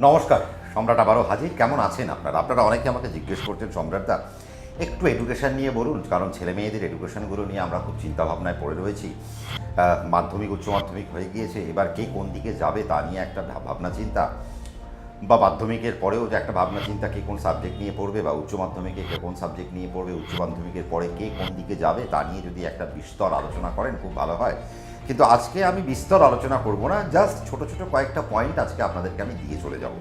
নমস্কার, সম্রাট আবারও হাজির। কেমন আছেন আপনারা? আপনারা অনেকে আমাকে জিজ্ঞেস করছেন, সম্রাটদা, একটু এডুকেশন নিয়ে বলুন, কারণ ছেলে মেয়েদের এডুকেশানগুলো নিয়ে আমরা খুব চিন্তাভাবনায় পড়ে রয়েছি। মাধ্যমিক, উচ্চ মাধ্যমিক হয়ে গিয়েছে, এবার কে কোন দিকে যাবে তা নিয়ে একটা ভাব- ভাবনা চিন্তা। বা মাধ্যমিকের পরেও যে একটা ভাবনা চিন্তা, কে কোন সাবজেক্ট নিয়ে পড়বে, বা উচ্চ মাধ্যমিকে কে কোন সাবজেক্ট নিয়ে পড়বে, উচ্চ মাধ্যমিকের পরে কে কোন দিকে যাবে, তা নিয়ে যদি একটা বিস্তর আলোচনা করেন, খুব ভালো হয়। কিন্তু আজকে আমি বিস্তর আলোচনা করব না জাস্ট ছোট ছোট কয়েকটা পয়েন্ট আজকে আপনাদেরকে আমি দিয়ে চলে যাব।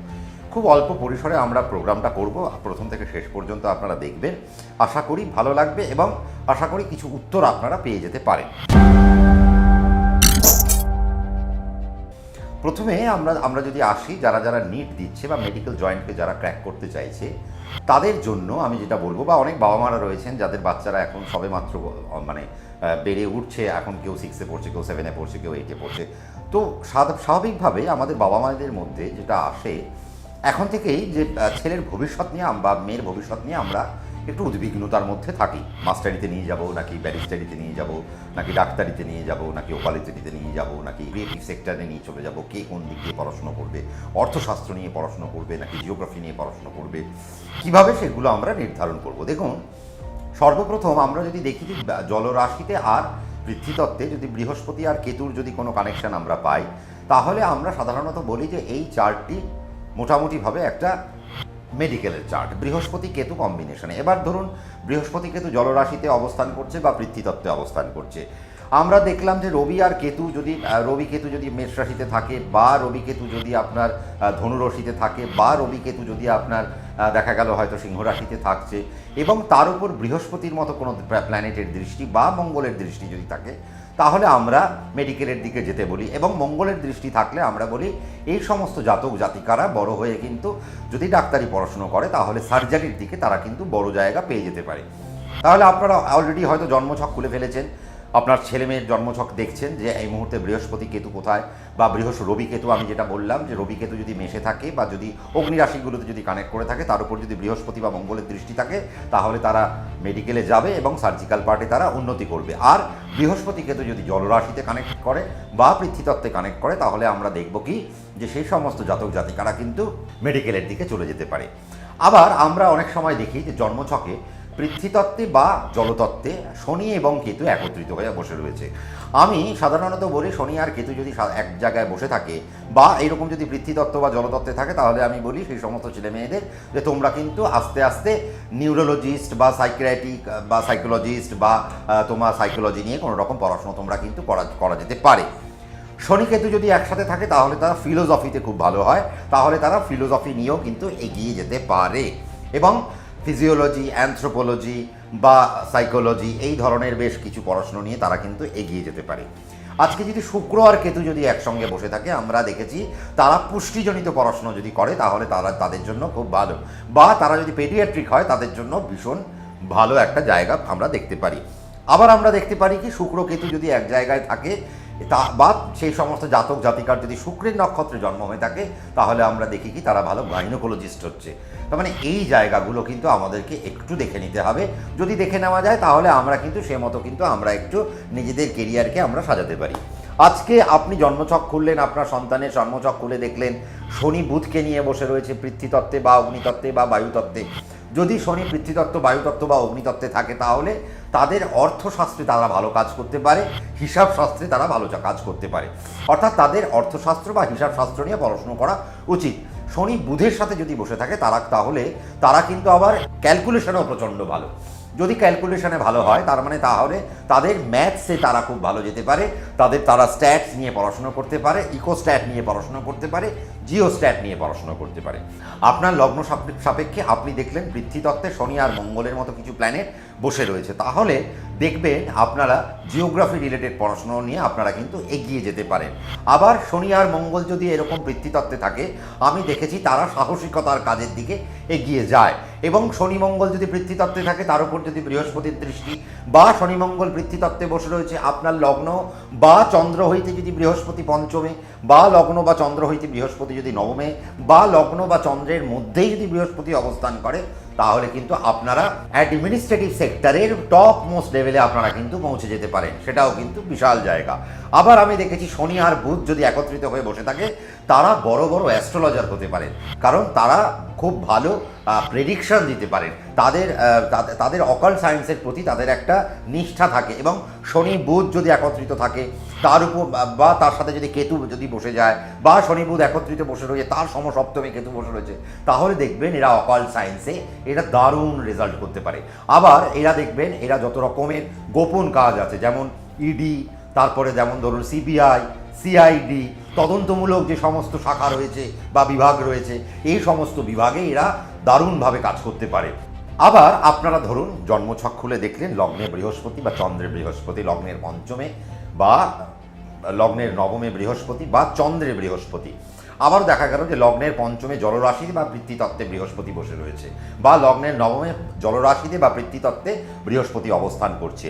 খুব অল্প পরিসরে আমরা প্রোগ্রামটা করব, প্রথম থেকে শেষ পর্যন্ত আপনারা দেখবেন। আশা করি ভালো লাগবে এবং আশা করি কিছু উত্তর আপনারা পেয়ে যেতে পারেন। প্রথমে আমরা আমরা যদি আসি, যারা যারা নিট দিচ্ছে বা মেডিকেল জয়েন্টকে যারা ক্র্যাক করতে চাইছে, তাদের জন্য আমি যেটা বলব, বা অনেক বাবা মারা রয়েছেন যাদের বাচ্চারা এখন সবে মাত্র মানে বেড়ে উঠছে, এখন কেউ সিক্সে পড়ছে, কেউ সেভেনে পড়ছে, কেউ এইটে পড়ছে। তো স্বাভাবিকভাবে আমাদের বাবা মায়েদের মধ্যে যেটা আসে, এখন থেকেই যে ছেলের ভবিষ্যৎ নিয়ে বা মেয়ের ভবিষ্যৎ নিয়ে আমরা একটু উদ্বিগ্নতার মধ্যে থাকি। মাস্টারিতে নিয়ে যাব, নাকি ব্যারিস্টারিতে নিয়ে যাব, নাকি ডাক্তারিতে নিয়ে যাব, নাকি ওকালিটিতে নিয়ে যাব, নাকি ক্রিয়েটিভ সেক্টরে নিয়ে চলে যাব, কে কোন দিক দিয়ে পড়াশোনা করবে, অর্থশাস্ত্র নিয়ে পড়াশোনা করবে, নাকি জিওগ্রাফি নিয়ে পড়াশোনা করবে, কীভাবে সেগুলো আমরা নির্ধারণ করব? দেখুন সর্বপ্রথম আমরা যদি দেখি যে জলরাশিতে আর পৃথ্বীতত্ত্বে যদি বৃহস্পতি আর কেতুর যদি কোনো কানেকশন আমরা পাই তাহলে আমরা সাধারণত বলি যে এই চার্টটি মোটামুটিভাবে একটা মেডিকেলের চার্ট বৃহস্পতি কেতু কম্বিনেশনে এবার ধরুন বৃহস্পতি কেতু জলরাশিতে অবস্থান করছে বা পৃথ্বীতত্ত্বে অবস্থান করছে। আমরা দেখলাম যে রবি আর কেতু যদি রবি কেতু যদি মেষ রাশিতে থাকে বা রবি কেতু যদি আপনার আহ, ধনু রাশিতে থাকে বা রবি কেতু যদি আপনার দেখা গেল হয়তো সিংহ রাশিতে থাকছে। এবং তার উপর বৃহস্পতির মতো কোনো প্ল্যানেটের দৃষ্টি বা মঙ্গলের দৃষ্টি যদি থাকে, তাহলে আমরা মেডিকেলের দিকে যেতে বলি। এবং মঙ্গলের দৃষ্টি থাকলে আমরা বলি, এই সমস্ত জাতক জাতিকারা বড় হয়ে কিন্তু যদি ডাক্তারি পড়াশুনো করে, তাহলে সার্জারির দিকে তারা কিন্তু বড় জায়গা পেয়ে যেতে পারে। তাহলে আপনারা অলরেডি হয়তো জন্মছক খুলে ফেলেছেন। আপনার ছেলে মেয়ের জন্মছক দেখছেন যে এই মুহূর্তে বৃহস্পতি কেতু কোথায় বা বৃহস্প রবি কেতু, আমি যেটা বললাম যে রবি কেতু যদি মেশে থাকে বা যদি অগ্নিরাশিগুলোতে যদি কানেক্ট করে থাকে, তার উপর যদি বৃহস্পতি বা মঙ্গলের দৃষ্টি থাকে, তাহলে তারা মেডিকেলে যাবে এবং সার্জিক্যাল পার্টে তারা উন্নতি করবে। আর বৃহস্পতি কেতু যদি জলরাশিতে কানেক্ট করে বা পৃথ্বীতত্ত্বে কানেক্ট করে, তাহলে আমরা দেখব কি যে সেই সমস্ত জাতক জাতিকারা কিন্তু মেডিকেলের দিকে চলে যেতে পারে। আবার আমরা অনেক সময় দেখি যে জন্মছকে পৃথ্বীতত্ত্বে বা জলতত্ত্বে শনি এবং কেতু একত্রিত হয়ে বসে রয়েছে। আমি সাধারণত বলি শনি আর কেতু যদি এক জায়গায় বসে থাকে বা এরকম যদি পৃথ্বীতত্ত্ব বা জলতত্ত্বে থাকে, তাহলে আমি বলি সেই সমস্ত ছেলে মেয়েদের যে তোমরা কিন্তু আস্তে আস্তে নিউরোলজিস্ট বা সাইকিয়াট্রিক বা সাইকোলজিস্ট বা তোমার সাইকোলজি নিয়ে কোনো রকম পড়াশোনা তোমরা কিন্তু করা করা যেতে পারে। শনি কেতু যদি একসাথে থাকে, তাহলে তারা ফিলোসফিতে খুব ভালো হয়। তাহলে তারা ফিলোসফি নিয়েও কিন্তু এগিয়ে যেতে পারে। এবং ফিজিওলজি অ্যানথ্রোপোলজি বা সাইকোলজি এই ধরনের বেশ কিছু পড়াশুনো নিয়ে তারা কিন্তু এগিয়ে যেতে পারে। আজকে যদি শুক্র আর কেতু যদি একসঙ্গে বসে থাকে, আমরা দেখেছি তারা পুষ্টিজনিত পড়াশুনো যদি করে, তাহলে তারা তাদের জন্য খুব ভালো। বা তারা যদি পেডিয়াট্রিক হয়, তাদের জন্য ভীষণ ভালো একটা জায়গা আমরা দেখতে পারি। আবার আমরা দেখতে পারি কি, শুক্র কেতু যদি এক জায়গায় থাকে তা বা সেই সমস্ত জাতক, জাতিকার যদি শুক্রের নক্ষত্রে জন্ম হয়ে থাকে, তাহলে আমরা দেখি কি তারা ভালো গাইনোকোলজিস্ট হচ্ছে। তার মানে এই জায়গাগুলো কিন্তু আমাদেরকে একটু দেখে নিতে হবে। যদি দেখে নেওয়া যায়, তাহলে আমরা কিন্তু সে মতো কিন্তু আমরা একটু নিজেদের কেরিয়ারকে আমরা সাজাতে পারি। আজকে আপনি জন্মছক খুললেন, আপনার সন্তানের জন্মছক খুলে দেখলেন, শনি বুধকে নিয়ে বসে রয়েছে পৃথ্বীতত্ত্বে বা অগ্নিতত্ত্বে বা বায়ুতত্ত্বে। যদি শনি পৃথ্বীতত্ত্ব বায়ুতত্ত্ব বা অগ্নিতত্ত্বে থাকে তাহলে তাদের অর্থশাস্ত্রে তারা ভালো কাজ করতে পারে হিসাব শাস্ত্রে তারা ভালো কাজ করতে পারে। অর্থাৎ তাদের অর্থশাস্ত্র বা হিসাব শাস্ত্র নিয়ে পড়াশুনো করা উচিত। শনি বুধের সাথে যদি বসে থাকে তারা, তাহলে তারা কিন্তু আবার ক্যালকুলেশনেও প্রচণ্ড ভালো। যদি ক্যালকুলেশনে ভালো হয়, তার মানে তাহলে তাদের ম্যাথসে তারা খুব ভালো যেতে পারে, তাদের তারা স্ট্যাটস নিয়ে পড়াশুনো করতে পারে ইকোস্ট্যাট নিয়ে পড়াশুনো করতে পারে জিও স্ট্যাট নিয়ে পড়াশোনা করতে পারে। আপনার লগ্ন সাপে- সাপেক্ষে আপনি দেখলেন পৃথ্বীতত্ত্বে শনি আর মঙ্গলের মতো কিছু প্ল্যানেট বসে রয়েছে। তাহলে দেখবেন আপনারা জিওগ্রাফি রিলেটেড পড়াশোনা নিয়ে আপনারা কিন্তু এগিয়ে যেতে পারেন। আবার শনি আর মঙ্গল যদি এরকম পৃথ্বীতত্ত্বে থাকে, আমি দেখেছি তারা সাহসিকতার কাজের দিকে এগিয়ে যায়। এবং শনি মঙ্গল যদি পৃথ্বীতত্ত্বে থাকে, তার উপর যদি বৃহস্পতির দৃষ্টি বা শনি মঙ্গল পৃথ্বীতত্ত্বে বসে রয়েছে, আপনার লগ্ন বা চন্দ্র হইতে যদি বৃহস্পতি পঞ্চমে বা লগ্ন বা চন্দ্র হইতে বৃহস্পতি যদি নবমে বা লগ্ন বা চন্দ্রের মধ্যেই যদি বৃহস্পতি অবস্থান করে তাহলে কিন্তু আপনারা অ্যাডমিনিস্ট্রেটিভ সেক্টরের টপ মোস্ট লেভেলে আপনারা কিন্তু পৌঁছে যেতে পারেন। সেটাও কিন্তু বিশাল জায়গা। আবার আমি দেখেছি শনি আর বুধ যদি একত্রিত হয়ে বসে থাকে, তারা বড় বড় অ্যাস্ট্রোলজার হতে পারেন। কারণ তারা খুব ভালো প্রেডিকশন দিতে পারেন। তাদের তাদের- অকাল সায়েন্সের প্রতি তাদের একটা নিষ্ঠা থাকে এবং শনি বুধ যদি একত্রিত থাকে, তার উপর বা তার সাথে যদি কেতু যদি বসে যায়, বা শনি বুধ একত্রিত বসে রয়েছে, তার সমসপ্তমে কেতু বসে রয়েছে, তাহলে দেখবেন এরা অকাল সায়েন্সে এরা দারুণ রেজাল্ট করতে পারে। আবার এরা দেখবেন, এরা যত রকমের গোপন কাজ আছে, যেমন ইডি তারপরে যেমন ধরুন সিবিআই সিআইডি তদন্তমূলক যে সমস্ত শাখা রয়েছে বা বিভাগ রয়েছে, এই সমস্ত বিভাগে এরা দারুণভাবে কাজ করতে পারে। আবার আপনারা ধরুন, জন্মছক খুলে দেখলেন, লগ্নে বৃহস্পতি বা চন্দ্রের বৃহস্পতি, লগ্নের পঞ্চমে বা লগ্নের নবমে বৃহস্পতি বা চন্দ্রের বৃহস্পতি। আবার দেখা গেল যে লগ্নের পঞ্চমে জলরাশিতে বা পৃথ্বীতত্ত্বে বৃহস্পতি বসে রয়েছে বা লগ্নের নবমে জলরাশিতে বা বৃত্তিতত্ত্বে বৃহস্পতি অবস্থান করছে।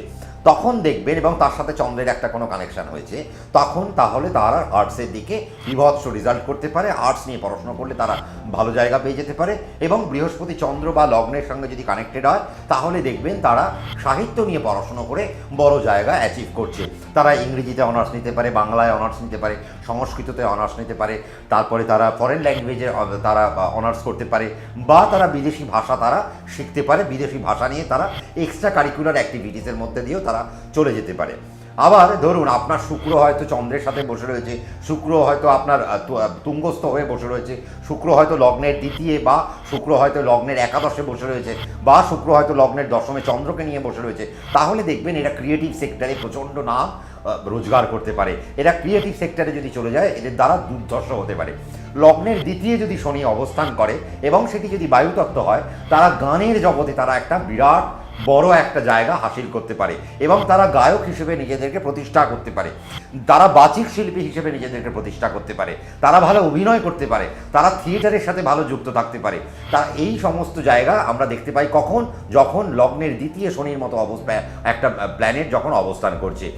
তখন দেখবেন এবং তার সাথে চন্দ্রের একটা কোনো কানেকশন হয়েছে, তখন তাহলে তারা আর্টসের দিকে বিভৎস রেজাল্ট করতে পারে আর্টস নিয়ে পড়াশোনা করলে তারা ভালো জায়গা পেয়ে যেতে পারে এবং বৃহস্পতি চন্দ্র বা লগ্নের সঙ্গে যদি কানেক্টেড হয়, তাহলে দেখবেন তারা সাহিত্য নিয়ে পড়াশোনা করে বড় জায়গা অ্যাচিভ করছে। তারা ইংরেজিতে অনার্স নিতে পারে, বাংলায় অনার্স নিতে পারে, সংস্কৃততে অনার্স নিতে পারে, তারপরে তারা ফরেন ল্যাঙ্গুয়েজে তারা অনার্স করতে পারে বা তারা বিদেশি ভাষা তারা শিখতে পারে। বিদেশি ভাষা নিয়ে তারা এক্সট্রা কারিকুলার অ্যাক্টিভিটিসের মধ্যে দিয়েও তারা চলে যেতে পারে। আবার ধরুন আপনার শুক্র হয়তো চন্দ্রের সাথে বসে রয়েছে শুক্র হয়তো আপনার তুঙ্গস্থ হয়ে বসে রয়েছে শুক্র হয়তো লগ্নের দ্বিতীয় বা শুক্র হয়তো লগ্নের একাদশে বসে রয়েছে বা শুক্র হয়তো লগ্নের দশমে চন্দ্রকে নিয়ে বসে রয়েছে তাহলে দেখবেন এরা ক্রিয়েটিভ সেক্টরে প্রচণ্ড আহ, রোজগার করতে পারে। এরা ক্রিয়েটিভ সেক্টরে যদি চলে যায় এদের দ্বারা দুর্ধর্ষ হতে পারে। লগ্নের দ্বিতীয় যদি শনি অবস্থান করে এবং সেটি যদি বায়ুতত্ত্ব হয় তারা গানের জগতে তারা একটা বিরাট বড় একটা জায়গা হাসিল করতে পারে এবং তারা গায়ক হিসেবে নিজেদেরকে প্রতিষ্ঠা করতে পারে। তারা বাচিক শিল্পী হিসেবে নিজেদেরকে প্রতিষ্ঠা করতে পারে। তারা ভালো অভিনয় করতে পারে। তারা থিয়েটারের সাথে ভালো যুক্ত থাকতে পারে। তা এই সমস্ত জায়গা আমরা দেখতে পাই কখন? যখন লগ্নের দ্বিতীয় শনির মতো অবস্থা, একটা প্ল্যানেট যখন অবস্থান করছে।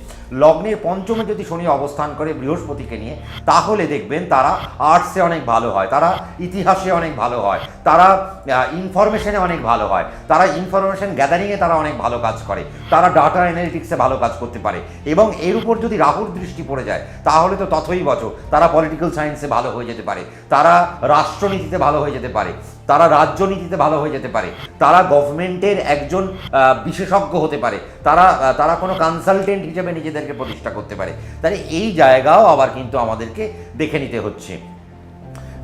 লগ্নের পঞ্চমে যদি শনি অবস্থান করে বৃহস্পতিকে নিয়ে, তাহলে দেখবেন তারা আর্টসে অনেক ভালো হয়, তারা ইতিহাসে অনেক ভালো হয়, তারা ইনফরমেশনে অনেক ভালো হয়, তারা ইনফরমেশন গ্যাদারিংয়ে তারা অনেক ভালো কাজ করে, তারা ডাটা অ্যানালিটিক্সে ভালো কাজ করতে পারে এবং এর উপর যদি রাহুর দৃষ্টি পড়ে যায়, তাহলে তো তথই বছর, তারা পলিটিক্যাল সায়েন্সে ভালো হয়ে যেতে পারে, তারা রাষ্ট্রনীতিতে ভালো হয়ে যেতে পারে তারা রাজনীতিতে ভালো হয়ে যেতে পারে। তারা গভর্নমেন্টের একজন বিশেষজ্ঞ হতে পারে। তারা তারা কোনো কনসালটেন্ট হিসেবে নিজেদেরকে প্রতিষ্ঠা করতে পারে। তাহলে এই জায়গাও আবার কিন্তু আমাদেরকে দেখে নিতে হচ্ছে।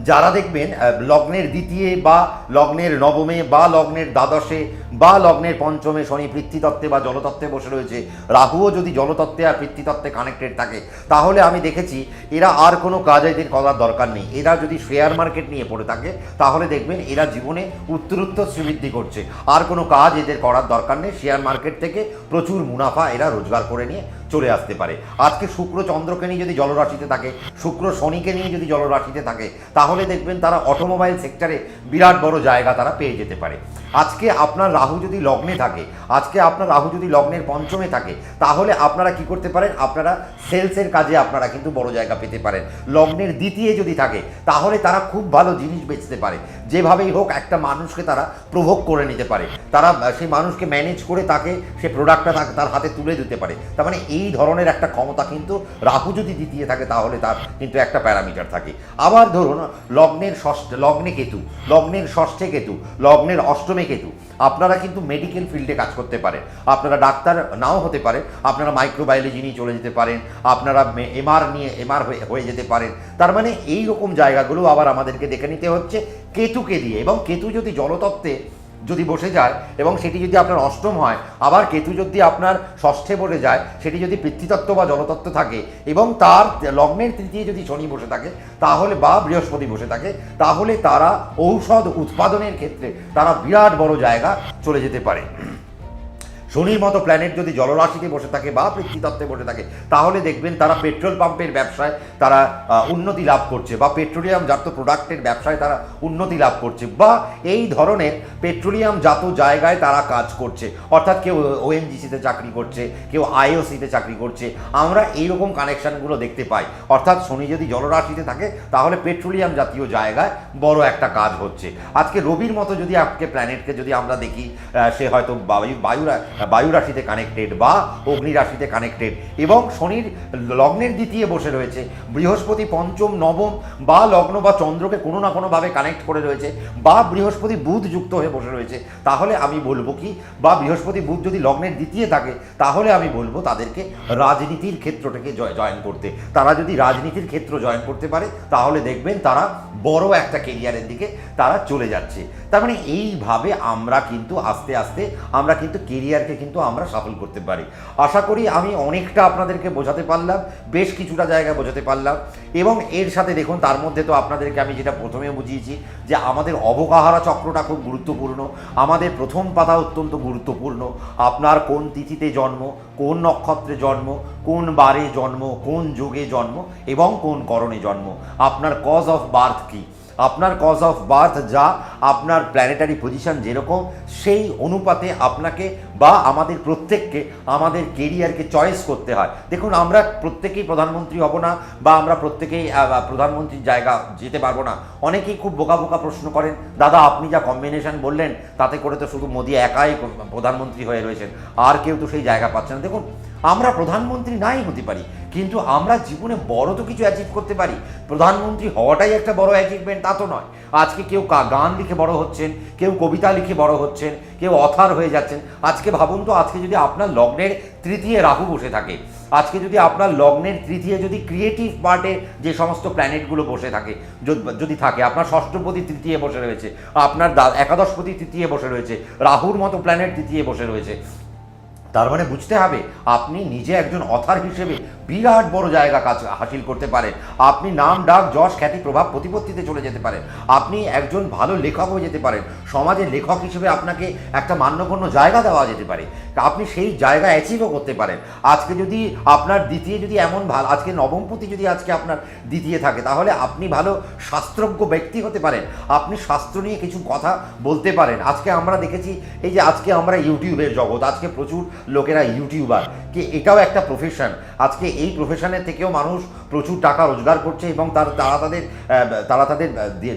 যারা দেখবেন লগ্নের দ্বিতীয় বা লগ্নের নবমে বা লগ্নের দ্বাদশে বা লগ্নের পঞ্চমে শনি পৃথ্বীতত্ত্বে বা জলতত্ত্বে বসে রয়েছে। রাহুও যদি জলতত্ত্বে আর পৃথ্বীতত্ত্বে কানেক্টেড থাকে, তাহলে আমি দেখেছি এরা আর কোনো কাজ এদের করার দরকার নেই। এরা যদি শেয়ার মার্কেট নিয়ে পড়ে থাকে, তাহলে দেখবেন এরা জীবনে উত্তরোত্তর শ্রীবৃদ্ধি করছে। আর কোনো কাজ এদের করার দরকার নেই। শেয়ার মার্কেট থেকে প্রচুর মুনাফা এরা রোজগার করে নিয়ে চলে আসতে পারে। আজকে শুক্র চন্দ্রকে নিয়ে যদি জলরাশিতে থাকে, শুক্র শনিকে নিয়ে যদি জলরাশিতে থাকে, তাহলে দেখবেন তারা অটোমোবাইল সেক্টরে বিরাট বড় জায়গা তারা পেয়ে যেতে পারে। আজকে আপনার রাহু যদি লগ্নে থাকে, আজকে আপনার রাহু যদি লগ্নের পঞ্চমে থাকে, তাহলে আপনারা কি করতে পারেন? আপনারা সেলসের কাজে আপনারা কিন্তু বড় জায়গা পেতে পারেন। লগ্নের দ্বিতীয় যদি থাকে, তাহলে তারা খুব ভালো জিনিস বেচতে পারে। যেভাবেই হোক, একটা মানুষকে তারা প্রভোগ করে নিতে পারে। তারা, সেই মানুষকে ম্যানেজ করে তাকে, সে প্রোডাক্টটা তার হাতে তুলে দিতে পারে। তার মানে এই ধরনের একটা ক্ষমতা কিন্তু রাহু যদি দ্বিতীয় থাকে, তাহলে তার কিন্তু একটা প্যারামিটার থাকে। আবার ধরুন, লগ্নের ষষ্ঠ, লগ্নে কেতু, লগ্নের ষষ্ঠে কেতু, লগ্নের অষ্টমে কেতু। আপনারা কিন্তু মেডিকেল ফিল্ডে কাজ করতে পারেন আপনারা ডাক্তার নাও হতে পারে। আপনারা মাইক্রোবায়োলজি নিয়ে চলে যেতে পারেন। আপনারা এমআর নিয়ে এমআর হয়ে হয়ে যেতে পারেন। তার মানে এই রকম জায়গাগুলো আবার আমাদেরকে দেখে নিতে হচ্ছে কেতুকে দিয়ে। এবং কেতু যদি জলতত্ত্বে যদি বসে যায় এবং সেটি যদি আপনার অষ্টম হয়, আবার কেতু যদি আপনার ষষ্ঠে বসে যায়, সেটি যদি পিতৃতত্ত্ব বা জনতত্ত্ব থাকে এবং তার লগ্নের তৃতীয় যদি শনি বসে থাকে, তাহলে বা বৃহস্পতি বসে থাকে, তাহলে তারা ঔষধ উৎপাদনের ক্ষেত্রে তারা বিরাট বড় জায়গা চলে যেতে পারে। শনির মতো প্ল্যানেট যদি জলরাশিতে বসে থাকে বা পৃথ্বীতত্ত্বে বসে থাকে, তাহলে দেখবেন তারা পেট্রোল পাম্পের ব্যবসায় তারা উন্নতি লাভ করছে বা পেট্রোলিয়াম জাত প্রোডাক্টের ব্যবসায় তারা উন্নতি লাভ করছে বা এই ধরনের পেট্রোলিয়াম জাত জায়গায় তারা কাজ করছে। অর্থাৎ কেউ ওএনজিসিতে চাকরি করছে, কেউ আইওসিতে চাকরি করছে, আমরা এইরকম কানেকশনগুলো দেখতে পাই। অর্থাৎ শনি যদি জলরাশিতে থাকে, তাহলে পেট্রোলিয়াম জাতীয় জায়গায় বড় একটা কাজ হচ্ছে। আজকে রবির মতো যদি আজকে প্ল্যানেটকে যদি আমরা দেখি সে হয়তো বায়ু বায়ু রা- বায়ু রাশিতে কানেক্টেড বা অগ্নি রাশিতে কানেক্টেড এবং শনির লগ্নের দ্বিতীয় বসে রয়েছে। বৃহস্পতি পঞ্চম, নবম বা লগ্ন বা চন্দ্রকে কোনো না কোনোভাবে কানেক্ট করে রয়েছে বা বৃহস্পতি বুধ যুক্ত হয়ে বসে রয়েছে। তাহলে আমি বলব কি? বা বৃহস্পতি বুধ যদি লগ্নের দ্বিতীয় থাকে, তাহলে আমি বলব তাদেরকে রাজনীতির ক্ষেত্রটাকে জয় জয়েন করতে। তারা যদি রাজনীতির ক্ষেত্র জয়েন করতে পারে, তাহলে দেখবেন তারা বড় একটা কেরিয়ারের দিকে তারা চলে যাচ্ছে। তার মানে এইভাবে আমরা কিন্তু আস্তে আস্তে আমরা কিন্তু কেরিয়ারকে কিন্তু আমরা সফল করতে পারি। আশা করি আমি অনেকটা আপনাদেরকে বোঝাতে পারলাম, বেশ কিছুটা জায়গা বোঝাতে পারলাম। এবং এর সাথে দেখুন, তার মধ্যে তো আপনাদেরকে আমি যেটা প্রথমে বুঝিয়েছি, যে আমাদের অবকাহারা চক্রটা খুব গুরুত্বপূর্ণ, আমাদের প্রথম পাতা অত্যন্ত গুরুত্বপূর্ণ। আপনার কোন তিথিতে জন্ম, কোন নক্ষত্রে জন্ম, কোন বারে জন্ম, কোন যুগে জন্ম এবং কোন করণে জন্ম, আপনার কজ অফ বার্থ কী? আপনার কজ অফ বার্থ যা আপনার প্ল্যানেটারি পজিশন যেরকম, সেই অনুপাতে আপনাকে বা আমাদের প্রত্যেককে, আমাদের কেরিয়ারকে চয়েস করতে হয়। দেখুন, আমরা প্রত্যেকেই প্রধানমন্ত্রী হব না বা আমরা প্রত্যেকেই প্রধানমন্ত্রীর জায়গা যেতে পারব না। অনেকেই খুব বোকা বোকা প্রশ্ন করেন, দাদা, আপনি যা কম্বিনেশন বললেন, তাতে করে তো শুধু মোদি একাই প্রধানমন্ত্রী হয়ে রয়েছেন, আর কেউ তো সেই জায়গা পাচ্ছে না। দেখুন, আমরা প্রধানমন্ত্রী নাই হতে পারি। কিন্তু আমরা জীবনে বড় তো কিছু অ্যাচিভ করতে পারি। প্রধানমন্ত্রী হওয়াটাই একটা বড় অ্যাচিভমেন্ট তা তো নয়। আজকে কেউ গান লিখে বড় হচ্ছেন, কেউ কবিতা লিখে বড় হচ্ছেন, কেউ অথার হয়ে যাচ্ছেন। আজকে ভাবুন তো, আজকে যদি আপনার লগ্নের তৃতীয় রাহু বসে থাকে, আজকে যদি আপনার লগ্নের তৃতীয় যদি ক্রিয়েটিভ পার্টে যে সমস্ত প্ল্যানেটগুলো বসে থাকে, যদি- থাকে, আপনার ষষ্ঠপতি তৃতীয় বসে রয়েছে, আপনার একাদশপতি তৃতীয় বসে রয়েছে, রাহুর মতো প্ল্যানেট তৃতীয় বসে রয়েছে তার মানে বুঝতে হবে, আপনি নিজে একজন অথার হিসেবে বিরাট বড় জায়গা কাজ হাসিল করতে পারেন। আপনি নাম, ডাক, যশ, খ্যাতি, প্রভাব প্রতিপত্তিতে চলে যেতে পারেন। আপনি একজন ভালো লেখক হয়ে যেতে পারেন। সমাজের লেখক হিসেবে আপনাকে একটা মান্যগণ্য জায়গা দেওয়া যেতে পারে। আপনি সেই জায়গা অ্যাচিভও করতে পারেন। আজকে যদি আপনার দ্বিতীয় যদি এমন ভালো আজকে নবমপতি যদি আজকে আপনার দ্বিতীয় থাকে, তাহলে আপনি ভালো শাস্ত্রজ্ঞ ব্যক্তি হতে পারেন। আপনি শাস্ত্র নিয়ে কিছু কথা বলতে পারেন। আজকে আমরা দেখেছি, এই যে আজকে আমরা ইউটিউবের জগৎ, আজকে প্রচুর লোকেরা ইউটিউবার, কি এটাও একটা প্রফেশন আজকে এই প্রফেশনের থেকেও মানুষ প্রচুর টাকা রোজগার করছে এবং তার, তারা তাদের তারা তাদের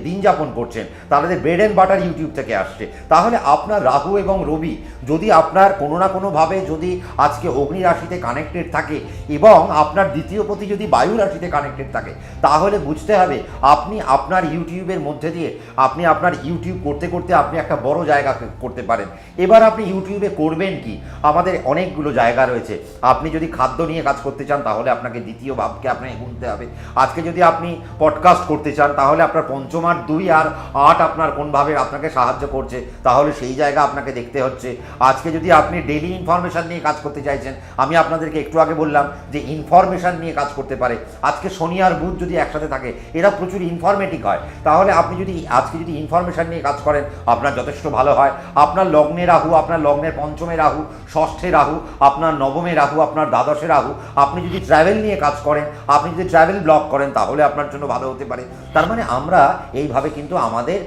দিন যাপন করছেন। তাদের ব্রেড অ্যান্ড বাটার ইউটিউব থেকে আসছে। তাহলে আপনার রাহু এবং রবি যদি আপনার কোনো না কোনোভাবে যদি আজকে অগ্নি রাশিতে কানেক্টেড থাকে এবং আপনার দ্বিতীয় প্রতি যদি বায়ু রাশিতে কানেক্টেড থাকে, তাহলে বুঝতে হবে আপনি আপনার ইউটিউবের মধ্যে দিয়ে আপনি আপনার ইউটিউব করতে করতে আপনি একটা বড় জায়গা করতে পারেন। এবার আপনি ইউটিউবে করবেন কি? আমাদের অনেকগুলো জায়গা রয়েছে। আপনি যদি খাদ্য নিয়ে কাজ করতে চান, তাহলে আপনাকে দ্বিতীয় ভাবকে আপনাকে গুনতে হবে। আজকে যদি আপনি পডকাস্ট করতে চান, তাহলে আপনার পঞ্চম আর দুই আর আট আপনার কোনভাবে আপনাকে সাহায্য করছে, তাহলে সেই জায়গা আপনাকে দেখতে হচ্ছে। আজকে যদি আপনি ডেলি ইনফরমেশন নিয়ে কাজ করতে চাইছেন, আমি আপনাদেরকে একটু আগে বললাম যে ইনফরমেশন নিয়ে কাজ করতে পারে। আজকে শনি আর বুধ যদি একসাথে থাকে, এরা প্রচুর ইনফরমেটিক হয়। তাহলে আপনি যদি আজকে যদি ইনফরমেশন নিয়ে কাজ করেন, আপনার যথেষ্ট ভালো হয়। আপনার লগ্নে রাহু, আপনার লগ্নের পঞ্চমে রাহু, ষষ্ঠে রাহু, আপনার নবমে রাহু, আপনার দ্বাদশে রাহু, আপনি যদি ট্রাভেল নিয়ে কাজ করেন, আপনি যদি ট্রাভেল ব্লক করেন, তাহলে আপনার জন্য ভালো হতে পারে। তার মানে আমরা এইভাবে কিন্তু আমাদের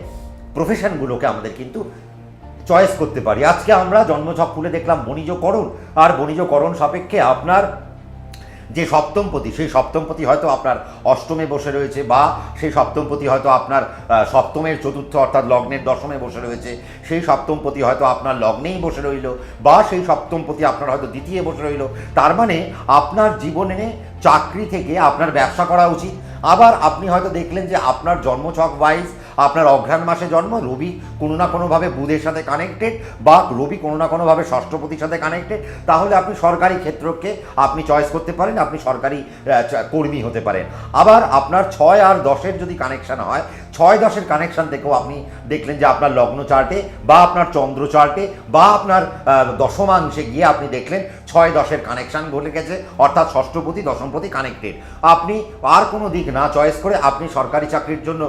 প্রফেশনগুলোকে আমাদের কিন্তু চয়েস করতে পারি। আজকে আমরা জন্মছক খুলে দেখলাম, বণিজকরণ। আর বণিজকরণ সাপেক্ষে আপনার যে সপ্তমপতি, সেই সপ্তমপতি হয়তো আপনার অষ্টমে বসে রয়েছে বা সেই সপ্তমপতি হয়তো আপনার সপ্তমের চতুর্থ অর্থাৎ লগ্নের দশমে বসে রয়েছে, সেই সপ্তমপতি হয়তো আপনার লগ্নেই বসে রইল বা সেই সপ্তমপতি আপনার হয়তো দ্বিতীয় বসে রইল। তার মানে আপনার জীবনে চাকরি থেকে আপনার ব্যবসা করা উচিত। আবার আপনি হয়তো দেখলেন যে আপনার জন্মছক ওয়াইজ আপনার অঘ্রাণ মাসে জন্ম, রবি কোনো না কোনোভাবে বুধের সাথে কানেক্টেড বা রবি কোনো না কোনোভাবে ষষ্ঠপতির সাথে কানেক্টেড তাহলে আপনি সরকারি ক্ষেত্রকে আপনি চয়েস করতে পারেন, আপনি সরকারি কর্মী হতে পারেন। আবার আপনার ছয় আর দশের যদি কানেকশন হয়, ছয় দশের কানেকশন থেকেও আপনি দেখলেন যে আপনার লগ্ন চার্টে বা আপনার চন্দ্র চার্টে বা আপনার দশমাংশে গিয়ে আপনি দেখলেন ছয় দশের কানেকশন ঘটে গেছে অর্থাৎ ষষ্ঠপতি, দশমপতি কানেক্টেড আপনি আর কোনো দিক না চয়েস করে আপনি সরকারি চাকরির জন্য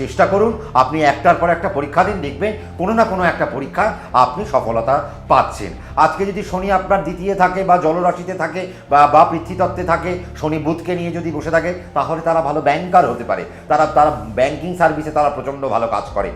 চেষ্টা করুন। আপনি একটার পর একটা পরীক্ষা দিন, দেখবেন কোনো না কোনো একটা পরীক্ষা আপনি সফলতা পাচ্ছেন। আজকে যদি শনি আপনার দ্বিতীয় থাকে বা জলরাশিতে থাকে বা বা পৃথ্বীতত্ত্বে থাকে, শনি বুধকে নিয়ে যদি বসে থাকে, তাহলে তারা ভালো ব্যাংকার হতে পারে। তারা তারা ব্যাংকিং সার্ভিসে তারা প্রচণ্ড ভালো কাজ করে।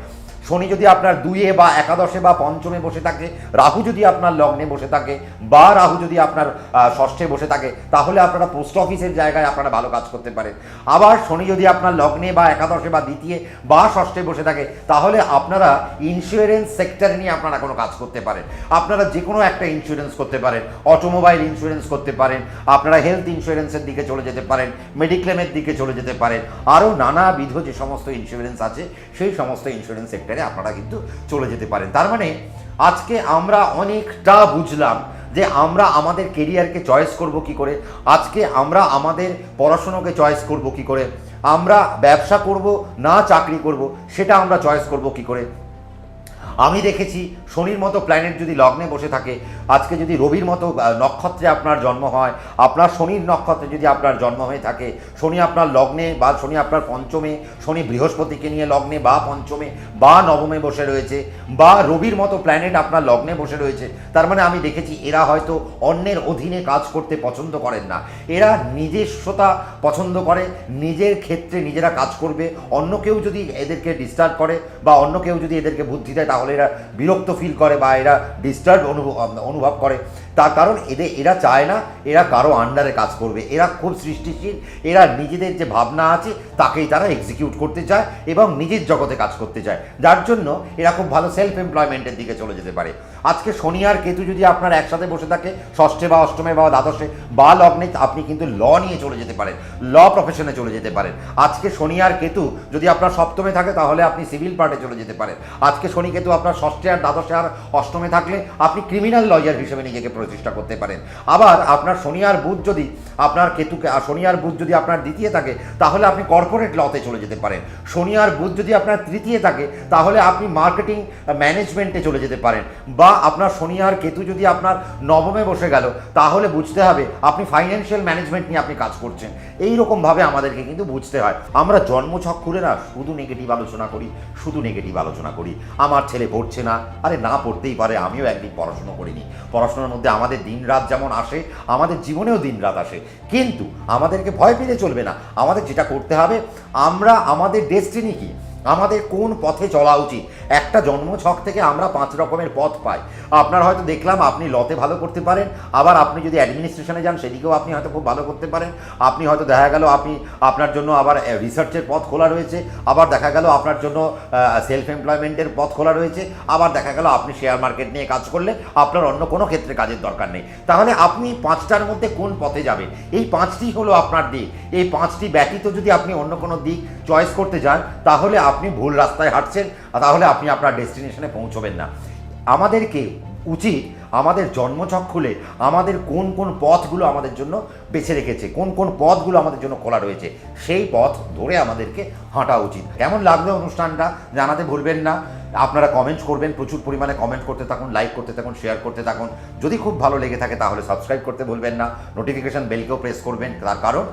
শনি যদি আপনার দুইয়ে বা একাদশে বা পঞ্চমে বসে থাকে, রাহু যদি আপনার লগ্নে বসে থাকে, বা রাহু যদি আপনার ষষ্ঠে বসে থাকে, তাহলে আপনারা পোস্ট অফিসের জায়গায় আপনারা ভালো কাজ করতে পারেন। আবার শনি যদি আপনার লগ্নে বা একাদশে বা দ্বিতীয় বা ষষ্ঠে বসে থাকে, তাহলে আপনারা ইন্স্যুরেন্স সেক্টর নিয়ে আপনারা কোনো কাজ করতে পারেন। আপনারা যে কোনো একটা ইন্স্যুরেন্স করতে পারেন অটোমোবাইল ইন্স্যুরেন্স করতে পারেন, আপনারা হেলথ ইন্স্যুরেন্সের দিকে চলে যেতে পারেন মেডিক্লেমের দিকে চলে যেতে পারেন, আরও নানাবিধ যে সমস্ত ইন্স্যুরেন্স আছে, সেই সমস্ত ইন্স্যুরেন্স সেক্টরে আপনারা কিন্তু চলে যেতে পারেন। তার মানে আজকে আমরা অনেকটা বুঝলাম যে আমরা আমাদের কেরিয়ারকে চয়েস করব কি করে, আজকে আমরা আমাদের পড়াশুনোকে চয়েস করব কি করে, আমরা ব্যবসা করব না চাকরি করব, সেটা আমরা চয়েস করব কি করে। আমি দেখেছি শনির মতো প্ল্যানেট যদি লগ্নে বসে থাকে, আজকে যদি রবির মতো নক্ষত্রে আপনার জন্ম হয়, আপনার শনির নক্ষত্রে যদি আপনার জন্ম হয়ে থাকে, শনি আপনার লগ্নে বা শনি আপনার পঞ্চমে, শনি বৃহস্পতিকে নিয়ে লগ্নে বা পঞ্চমে বা নবমে বসে রয়েছে, বা রবির মতো প্ল্যানেট আপনার লগ্নে বসে রয়েছে, তার মানে আমি দেখেছি এরা হয়তো অন্যের অধীনে কাজ করতে পছন্দ করেন না। এরা নিজস্বতা পছন্দ করে, নিজের ক্ষেত্রে নিজেরা কাজ করবে, অন্য কেউ যদি এদেরকে ডিস্টার্ব করে বা অন্য কেউ যদি এদেরকে বুদ্ধি দেয়, তাহলে এরা বিরক্ত ফিল করে বা এরা ডিস্টার্ব অনুভব অনুভব করে। তার কারণ এদের এরা চায় না, এরা কারও আন্ডারে কাজ করবে। এরা খুব সৃষ্টিশীল, এরা নিজেদের যে ভাবনা আছে, তাকেই তারা এক্সিকিউট করতে চায় এবং নিজের জগতে কাজ করতে চায়। যার জন্য এরা খুব ভালো সেলফ এমপ্লয়মেন্টের দিকে চলে যেতে পারে। আজকে শনি আর কেতু যদি আপনার একসাথে বসে থাকে, ষষ্ঠে বা অষ্টমে বা দ্বাদশে বা লগ্নে, আপনি কিন্তু ল নিয়ে চলে যেতে পারেন। ল প্রফেশনে চলে যেতে পারেন। আজকে শনি আর কেতু যদি আপনার সপ্তমে থাকে, তাহলে আপনি সিভিল পার্টে চলে যেতে পারেন। আজকে শনি কেতু আপনার ষষ্ঠে আর দ্বাদশে আর অষ্টমে থাকলে, আপনি ক্রিমিনাল লয়ার হিসেবে নিজেকে প্রতিষ্ঠা করতে পারেন। আবার আপনার শনি আর বুধ যদি আপনার কেতুকে শনি আর বুধ যদি আপনার দ্বিতীয় থাকে, তাহলে আপনি কর্পোরেট লতে চলে যেতে পারেন। শনি আর বুধ যদি আপনার তৃতীয় থাকে, তাহলে আপনি মার্কেটিং ম্যানেজমেন্টে চলে যেতে পারেন। বা আপনার শনি আর কেতু যদি আপনার নবমে বসে গেল, তাহলে বুঝতে হবে আপনি ফাইন্যান্সিয়াল ম্যানেজমেন্ট নিয়ে আপনি কাজ করছেন। এই রকমভাবে আমাদেরকে কিন্তু বুঝতে হয়। আমরা জন্মছক খুলে না শুধু নেগেটিভ আলোচনা করি, শুধু নেগেটিভ আলোচনা করি। আমার ছেলে পড়ছে না, আরে না পড়তেই পারে, আমিও একদিন পড়াশুনো করিনি। পড়াশোনার মধ্যে আমাদের দিন রাত যেমন আসে, আমাদের জীবনেও দিন রাত আসে। কিন্তু আমাদেরকে ভয় পেলে চলবে না। আমাদের যেটা করতে হবে, আমরা আমাদের ডেস্টিনি কি? আমাদের কোন পথে চলা উচিত? একটা জন্মছক থেকে আমরা পাঁচ রকমের পথ পাই। আপনার হয়তো দেখলাম আপনি লতে ভালো করতে পারেন, আবার আপনি যদি অ্যাডমিনিস্ট্রেশনে যান, সেদিকেও আপনি হয়তো খুব ভালো করতে পারেন। আপনি হয়তো দেখা গেল আপনি আপনার জন্য আবার রিসার্চের পথ খোলা রয়েছে, আবার দেখা গেল আপনার জন্য সেলফ এমপ্লয়মেন্টের পথ খোলা রয়েছে, আবার দেখা গেল আপনি শেয়ার মার্কেট নিয়ে কাজ করলে আপনার অন্য কোনো ক্ষেত্রে কাজের দরকার নেই। তাহলে আপনি পাঁচটার মধ্যে কোন পথে যাবেন? এই পাঁচটি হলো আপনার দিক। এই পাঁচটি ব্যতীত যদি আপনি অন্য কোনো দিক চয়েস করতে যান, তাহলে আপনি ভুল রাস্তায় হাঁটছেন তাহলে আপনি আপনার ডেস্টিনেশনে পৌঁছবেন না। আমাদেরকে উচিত আমাদের জন্মছক খুলে আমাদের কোন কোন পথগুলো আমাদের জন্য বেছে রেখেছে, কোন কোন পথগুলো আমাদের জন্য খোলা রয়েছে, সেই পথ ধরে আমাদেরকে হাঁটা উচিত। কেমন লাগবে অনুষ্ঠানটা জানাতে ভুলবেন না। আপনারা কমেন্ট করবেন, প্রচুর পরিমাণে কমেন্ট করতে থাকুন লাইক করতে থাকুন শেয়ার করতে থাকুন। যদি খুব ভালো লেগে থাকে তাহলে সাবস্ক্রাইব করতে ভুলবেন না। নোটিফিকেশন বেলকেও প্রেস করবেন, তার কারণ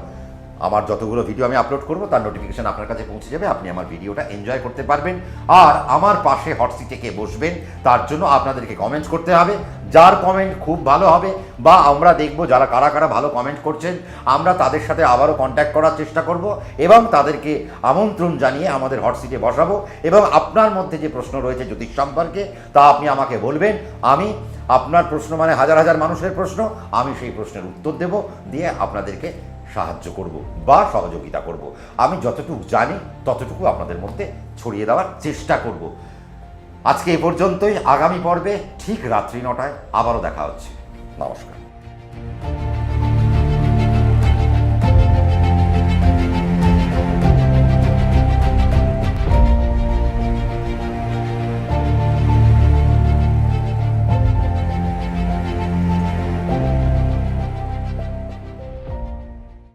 আমার যতগুলো ভিডিও আমি আপলোড করব, তার নোটিফিকেশন আপনার কাছে পৌঁছে যাবে, আপনি আমার ভিডিওটা এনজয় করতে পারবেন। আর আমার পাশে হট সিটে কে বসবেন, তার জন্য আপনাদেরকে কমেন্টস করতে হবে। যার কমেন্ট খুব ভালো হবে, বা আমরা দেখব যারা, কারা কারা ভালো কমেন্ট করছেন, আমরা তাদের সাথে আবারও কন্ট্যাক্ট করার চেষ্টা করব এবং তাদেরকে আমন্ত্রণ জানিয়ে আমাদের হট সিটে বসাবো এবং আপনার মধ্যে যে প্রশ্ন রয়েছে জ্যোতিষ সম্পর্কে, তা আপনি আমাকে বলবেন। আমি আপনার প্রশ্ন মানে হাজার হাজার মানুষের প্রশ্ন, আমি সেই প্রশ্নের উত্তর দেব, দিয়ে আপনাদেরকে সাহায্য করব বা সহযোগিতা করব। আমি যতটুকু জানি, ততটুকু আপনাদের মধ্যে ছড়িয়ে দেওয়ার চেষ্টা করব। আজকে এ পর্যন্তই। আগামী পর্বে ঠিক রাত্রি নটায় আবারও দেখা হচ্ছে। নমস্কার।